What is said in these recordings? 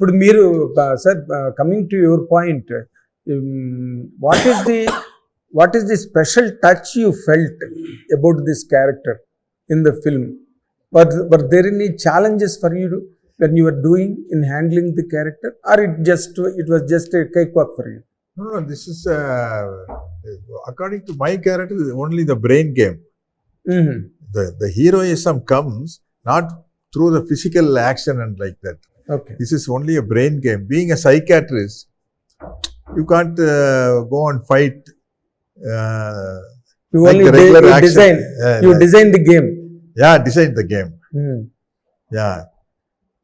ఇప్పుడు మీరు sir coming to your point what is the what is the special touch you felt about this character in the film were were there any challenges for you when you are doing in handling the character or it just it was just cake walk for you No, no, this is uh, according to my character, only the brain game. Mm-hmm. The the heroism comes not through the physical action and like that. Okay. This is only a brain game. Being a psychiatrist, you can't uh, go and fight. Uh, you like only de- you action. design. You design the game. Yeah, design the game. Hmm. Yeah.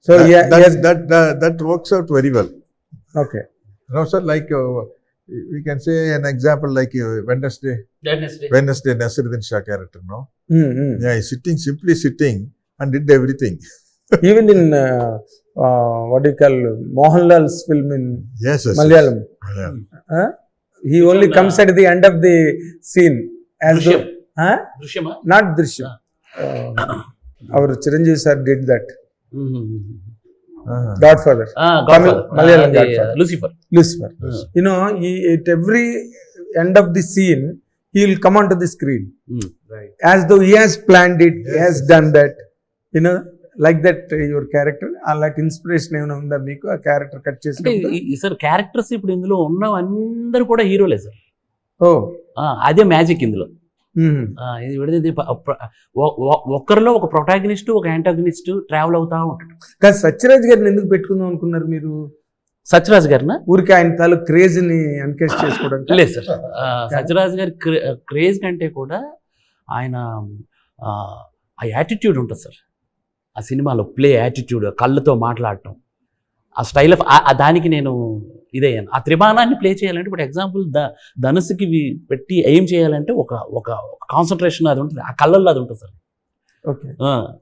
So that, yeah, that, that, that, that works out very well. Okay. No, sir. Like uh, we can say an example like uh, Wednesday. Wednesday. Wednesday Nasiruddin Shah character, no? Mm-hmm. Yeah, he's sitting simply sitting and did everything. Even in. Uh, what you call Mohanlal's film in. Malayalam. Malayalam. He only comes at the end of the scene not Drishyam our Chiranjeevi sir did that. Godfather Godfather. Lucifer Lucifer you know at every end of the scene he will come on to the screen as though he has planned it he has done that you know like that your character అలాంటి inspiration ఏమైనా ఉందా మీకు? ఆ character cut చేసి sir characters ఇప్పుడు ఇందులో ఉన్న అందరూ కూడా హీరోలే సార్. ఓ. అదే మ్యాజిక్ ఇందులో. ఇది విడదీది ఒక్కరిలో ఒక ప్రొటాగనిస్ట్ ఒక యాంటాగనిస్ట్ ట్రావెల్ అవుతా ఉంటాడు. కానీ సత్యరాజ్ గారిని ఎందుకు పెట్టుకుందాం అనుకున్నారు మీరు? సత్యరాజ్ గారినా? ఊరికి ఆయన తాలూ క్రేజ్ని ఎన్కేజ్ చేసుకోవడానికి. లేదు సార్. సత్యరాజ్ గారి క్రేజ్ కంటే కూడా ఆయన ఆ యాటిట్యూడ్ ఉంటుంది సార్. ఆ సినిమాలో ప్లే యాటిట్యూడ్ కళ్ళతో మాట్లాడటం. ఆ స్టైల్ ఆఫ్ దానికి నేను ఇదయ్యాను. ఆ త్రిబాణాన్ని ప్లే చేయాలంటే ఇప్పుడు ఎగ్జాంపుల్ ద ధనుసుకి పెట్టి ఏం చేయాలంటే ఒక ఒక కాన్సన్ట్రేషన్ అది ఉంటుంది. ఆ కళ్ళల్లో అది ఉంటుంది సార్. ఓకే.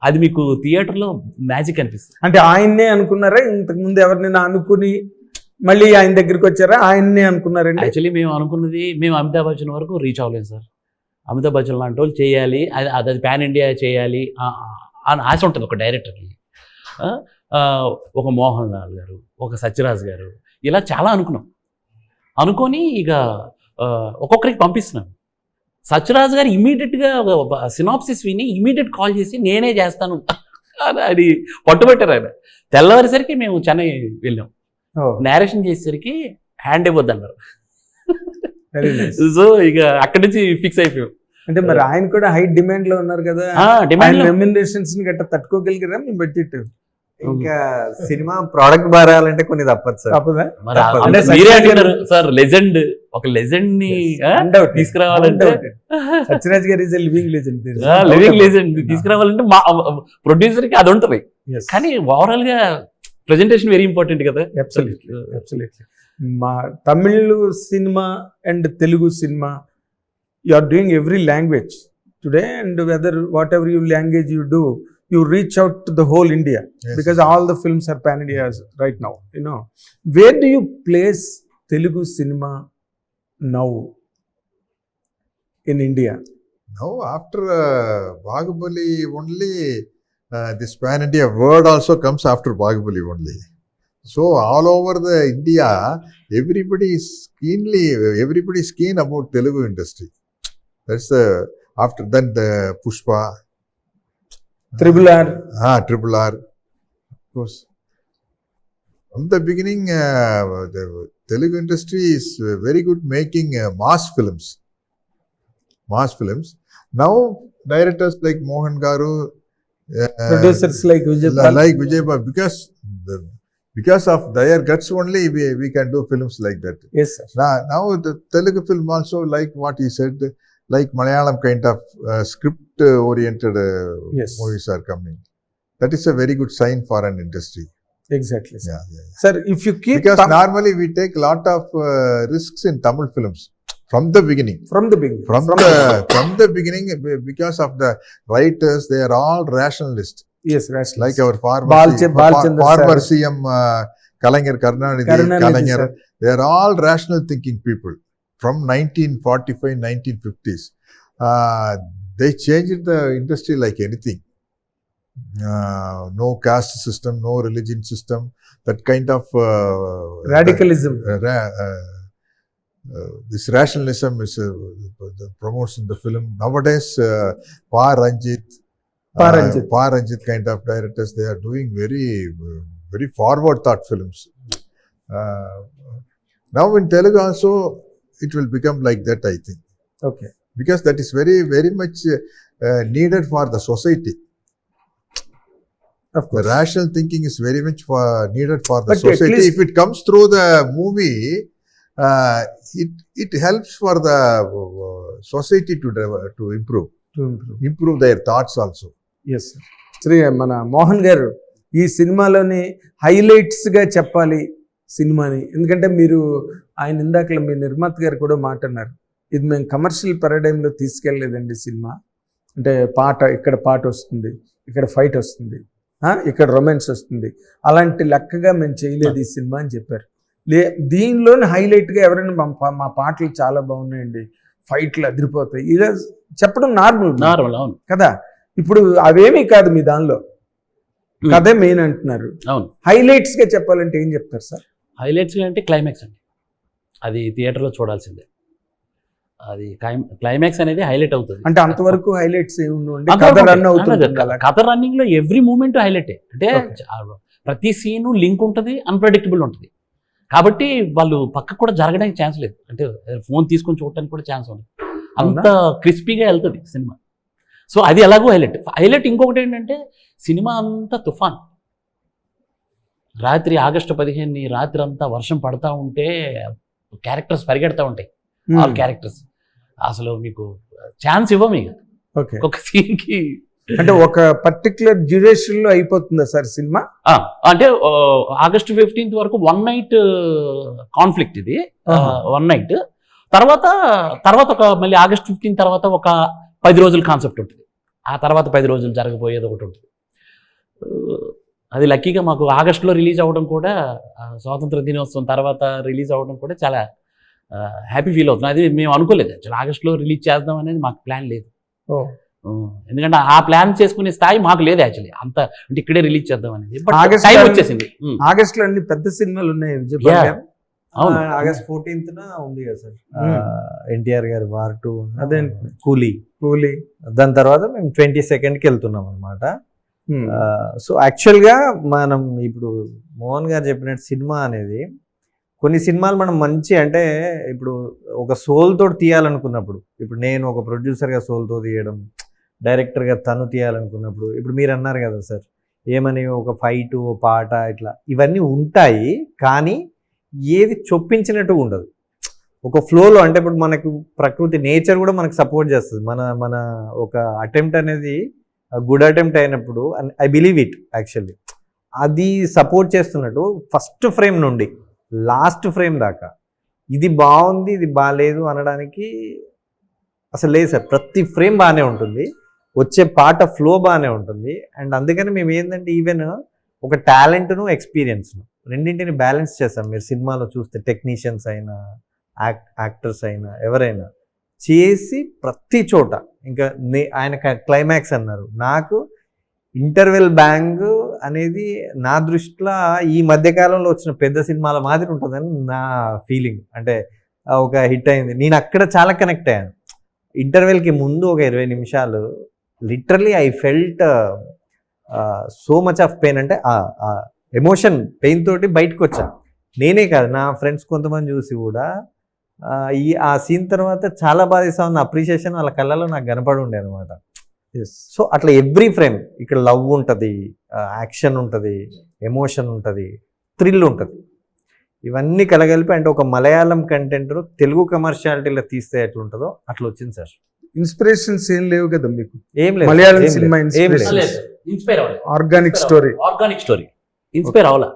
అది మీకు థియేటర్లో మ్యాజిక్ అనిపిస్తుంది. అంటే ఆయన్నే అనుకున్నారా? ఇంతకు ముందు ఎవరినైనా అనుకుని మళ్ళీ ఆయన దగ్గరికి వచ్చారా? ఆయన్నే అనుకున్నారండి? యాక్చువల్లీ మేము అనుకున్నది మేము అమితాబ్ బచ్చన్ వరకు రీచ్ అవ్వలేదు సార్. అమితాబ్ బచ్చన్ లాంటి వాళ్ళు చేయాలి అది అది పాన్ ఇండియా చేయాలి అని ఆశ ఉంటుంది ఒక డైరెక్టర్కి. ఒక మోహన్ లాల్ గారు ఒక సత్యరాజ్ గారు ఇలా చాలా అనుకున్నాం. అనుకొని ఇక ఒక్కొక్కరికి పంపిస్తున్నాం. సత్యరాజ్ గారు ఇమీడియట్గా సినాప్సిస్ విని ఇమీడియట్ కాల్ చేసి నేనే చేస్తాను అని అది పట్టుబట్టారు ఆయన. తెల్లవారేసరికి మేము చెన్నై వెళ్ళాం. నేరేషన్ చేసేసరికి హ్యాండ్ ఇవ్వద్దు అన్నారు very nice. సో ఇక అక్కడి నుంచి ఫిక్స్ అయిపోయాం. అంటే మరి ఆయన కూడా హై డిమాండ్లో ఉన్నారు కదా. ఆ, డిమాండ్ రెమ్యునరేషన్స్ని గట్ట తట్టుకోగలిగారా? మీ బడ్జెట్ ఇంకా సినిమా ప్రోడక్ట్ బారాలంటే కొన్ని తప్పదు సార్. తప్పదా? Sir legend. ఒక లెజెండ్ని. తీసుకురావాలంటే. Sathyaraj garu is living legend living legend. తీసుకురావాలంటే మా ప్రొడ్యూసర్కి అది ఉంటది. కానీ ఓవరాల్గా ప్రెజెంటేషన్ వెరీ ఇంపార్టెంట్ కదా. అబ్సల్యూట్లీ అబ్సల్యూట్లీ మా Tamil cinema and Telugu cinema you are doing every language. Today and whether whatever you language you do you reach out to the whole india. Yes. because all the films are pan india right now you know. Where do you place telugu cinema now in india? Now after uh, only uh, this pan india word also comes after bahubali only. So all over the india everybody is keenly everybody is keen about telugu industry. That's the, after that the Pushpa. Triple R. Ah, Triple R. Of course. From the beginning, uh, the Telugu industry is very good making uh, mass films. Mass films. Now, directors like Mohan Garu, uh, Producers like Vijay Pal. like Vijay Pal, because the, because of their guts only, we, we can do films like that. Yes, sir. Now, now the Telugu film also, like what he said, like Malayalam kind of uh, script oriented uh, Yes. movies are coming. That is a very good sign for an industry. Exactly. Sir. Yeah, yeah. Sir, if you keep Because Tam- normally we take lot of uh, risks in Tamil films from the beginning. from the beginning, From, the from the beginning, because of the writers, they are all rationalists. yes, rationalist. Like our former, Balcha- C- Balchandra former sir. CM uh, Kalangir Karnanidhi, they are all rational thinking people from 1945 1950s uh, they changed the industry like anything uh, no caste system, no religion system, that kind of uh, Radicalism. uh, ra- uh, uh, this rationalism is the promotes in the film nowadays. Uh, Pa Ranjit, Pa uh, Ranjit. Pa Ranjit kind of directors, they are doing very, very forward thought films. Now in Telugu also, it will become like that, I think, okay because that is very, very much uh, uh, needed for the society. Of The course rational thinking is very much for, needed for the But society. least- if it comes through the movie, uh, it it helps for the uh, society to dev- to improve, improve their thoughts also. Yes Shri మన మోహన్ గారు ఈ సినిమాలోని హైలైట్స్గా చెప్పాలి సినిమాని. ఎందుకంటే మీరు ఆయన ఇందాకలో మీ నిర్మాత గారు కూడా మాట అన్నారు ఇది మేము కమర్షియల్ పారాడైంలో తీసుకెళ్ళలేదండి సినిమా. అంటే పాట ఇక్కడ పాట వస్తుంది ఇక్కడ ఫైట్ వస్తుంది ఇక్కడ రొమాన్స్ వస్తుంది. అలాంటి లెక్కగా మేము చేయలేదు ఈ సినిమా అని చెప్పారు. లే దీనిలోని హైలైట్గా ఎవరైనా మా పా- మా పాటలు చాలా బాగున్నాయండి. ఫైట్లు అదిరిపోతాయి. ఇలా చెప్పడం నార్మల్ నార్మల్ అవును. కదా? ఇప్పుడు అవేమీ కాదు మీ దానిలో. కథే మెయిన్ అంటున్నారు. అవును. హైలైట్స్గా చెప్పాలంటే ఏం చెప్తారు సార్? హైలైట్స్ అంటే క్లైమాక్స్ అండి. అది థియేటర్లో చూడాల్సిందే. అది క్లైమాక్స్ అనేది హైలైట్ అవుతుంది. అంటే అంతవరకు హైలైట్స్ కథ రన్నింగ్లో ఎవ్రీ మూమెంట్ హైలైట్ అంటే ప్రతి సీను లింక్ ఉంటుంది అన్ప్రెడిక్టబుల్ ఉంటుంది. కాబట్టి వాళ్ళు పక్కకు కూడా జరగడానికి ఛాన్స్ లేదు. అంటే ఫోన్ తీసుకొని చూడటానికి కూడా ఛాన్స్ ఉంది అంత క్రిస్పీగా వెళ్తుంది సినిమా. సో అది ఎలాగో హైలైట్. హైలైట్ ఇంకొకటి ఏంటంటే సినిమా అంతా తుఫాన్. రాత్రి ఆగస్టు పదిహేను రాత్రి అంతా వర్షం పడతా ఉంటే క్యారెక్టర్స్ పరిగెడతా ఉంటాయి. All characters. అసలు మీకు ఛాన్స్ ఇవ్వం ఓకే. ఒక సీన్కి అంటే ఒక పర్టికులర్ డ్యూరేషన్లో అయిపోతుందా సార్ సినిమా? అంటే ఆగస్టు ఫిఫ్టీన్త్ వరకు వన్ నైట్ కాన్ఫ్లిక్ట్ ఇది. One night. తర్వాత తర్వాత ఒక మళ్ళీ ఆగస్ట్ ఫిఫ్టీన్ తర్వాత ఒక పది రోజుల కాన్సెప్ట్ ఉంటుంది. ఆ తర్వాత పది రోజులు జరగబోయేది ఒకటి ఉంటుంది. అది లక్కీగా మాకు ఆగస్టులో రిలీజ్ అవ్వడం కూడా స్వాతంత్ర దినోత్సవం తర్వాత రిలీజ్ అవ్వడం కూడా చాలా హ్యాపీ ఫీల్ అవుతుంది అది మేము అనుకోలేదు. యాక్చువల్ ఆగస్టులో రిలీజ్ చేద్దాం అనేది మాకు ప్లాన్ లేదు. ఎందుకంటే ఆ ప్లాన్ చేసుకునే స్థాయి మాకు లేదు యాక్చువల్లీ. అంత అంటే ఇక్కడే రిలీజ్ చేద్దాం అనేది. టైం వచ్చేసింది. ఆగస్ట్లో అన్ని పెద్ద సినిమాలు ఉన్నాయి అవును. ఆగస్ట్ ఫోర్టీన్త్ ఉంది కదా సార్. Hmm. ఎన్టీఆర్ గారి వార్ టూ అదే. కూలీ. కూలీ. దాని తర్వాత మేము ట్వంటీ సెకండ్కి వెళ్తున్నాం అనమాట Hmm. Hmm. సో యాక్చువల్గా మనం ఇప్పుడు మోహన్ గారు చెప్పినట్టు సినిమా అనేది కొన్ని సినిమాలు మనం మంచి అంటే ఇప్పుడు ఒక సోల్తో తీయాలనుకున్నప్పుడు ఇప్పుడు నేను ఒక ప్రొడ్యూసర్గా సోల్తో తీయడం డైరెక్టర్గా తను తీయాలనుకున్నప్పుడు ఇప్పుడు మీరు అన్నారు కదా సార్ ఏమని ఒక ఫైట్ ఓ పాట ఇట్లా ఇవన్నీ ఉంటాయి కానీ ఏది చొప్పించినట్టు ఉండదు. ఒక ఫ్లోలో అంటే ఇప్పుడు మనకు ప్రకృతి నేచర్ కూడా మనకు సపోర్ట్ చేస్తుంది. మన మన ఒక అటెంప్ట్ అనేది గుడ్ అటెంప్ట్ అయినప్పుడు ఐ బిలీవ్ ఇట్ యాక్చువల్లీ అది సపోర్ట్ చేస్తున్నట్టు ఫస్ట్ ఫ్రేమ్ నుండి లాస్ట్ ఫ్రేమ్ దాకా. ఇది బాగుంది ఇది బాగాలేదు అనడానికి అసలు లేదు సార్. ప్రతి ఫ్రేమ్ బాగానే ఉంటుంది. వచ్చే పాట ఫ్లో బాగానే ఉంటుంది. అండ్ అందుకని మేము ఏంటంటే ఈవెన్ ఒక టాలెంట్ను ఎక్స్పీరియన్స్ను రెండింటిని బ్యాలెన్స్ చేస్తాం. మీరు సినిమాలో చూస్తే టెక్నీషియన్స్ అయినా యాక్ట్ యాక్టర్స్ అయినా ఎవరైనా. చేసి ప్రతి చోట ఇంకా నే ఆయన క్లైమాక్స్ అన్నారు. నాకు ఇంటర్వెల్ బ్యాంగ్ అనేది నా దృష్టిలో ఈ మధ్యకాలంలో వచ్చిన పెద్ద సినిమాల మాదిరి ఉంటుందని నా ఫీలింగ్ అంటే ఒక హిట్ అయింది. నేను అక్కడ చాలా కనెక్ట్ అయ్యాను. ఇంటర్వెల్కి ముందు ఒక ఇరవై నిమిషాలు literally I felt so much of pain అంటే ఎమోషన్ పెయిన్ తోటి బయటకు వచ్చా నేనే కాదు నా ఫ్రెండ్స్ కొంతమంది చూసి కూడా ఈ ఆ సీన్ తర్వాత చాలా బాధేస్తా ఉన్న అప్రిషియేషన్ వాళ్ళ కళ్ళలో నాకు కనపడి ఉండే అనమాట సో అట్లా ఎవ్రీ ఫ్రేమ్ ఇక్కడ లవ్ ఉంటుంది యాక్షన్ ఉంటుంది ఎమోషన్ ఉంటుంది థ్రిల్ ఉంటుంది. ఇవన్నీ కలగలిపి అంటే ఒక మలయాళం కంటెంట్ తెలుగు కమర్షియాలిటీలో తీస్తే ఎట్లా ఉంటుందో అట్లా వచ్చింది సార్. ఇన్స్పిరేషన్స్ ఏం లేవు కదా మీకు? ఏం లేదు మలయాళం సినిమా ఏం inspiration. లేదు. ఇన్స్పైర్ అవ్వాలి organic story organic story inspire అవ్వాల?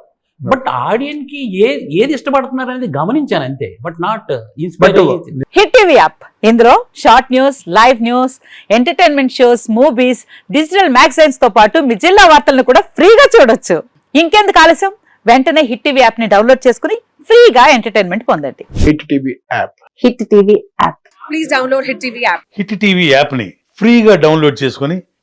But ఆడియన్స్కి ఏ ఏది ఇష్టపడుతున్నారు అనేది గమనించాను అంతే. But not inspire But- Hit TV app ఇందులో short news live news entertainment shows movies digital మ్యాగజైన్స్తో పాటు మీ జిల్లా వార్తలను కూడా ఫ్రీగా చూడొచ్చు. ఇంకెందుకు ఆలస్యం? వెంటనే హిట్ టీవీ యాప్ని డౌన్లోడ్ చేసుకుని ఫ్రీగా ఎంటర్టైన్మెంట్ పొందండి. Hit TV app Hit TV app please download Hit TV app. Hit TV యాప్ని ఫ్రీగా డౌన్లోడ్ చేసుకొని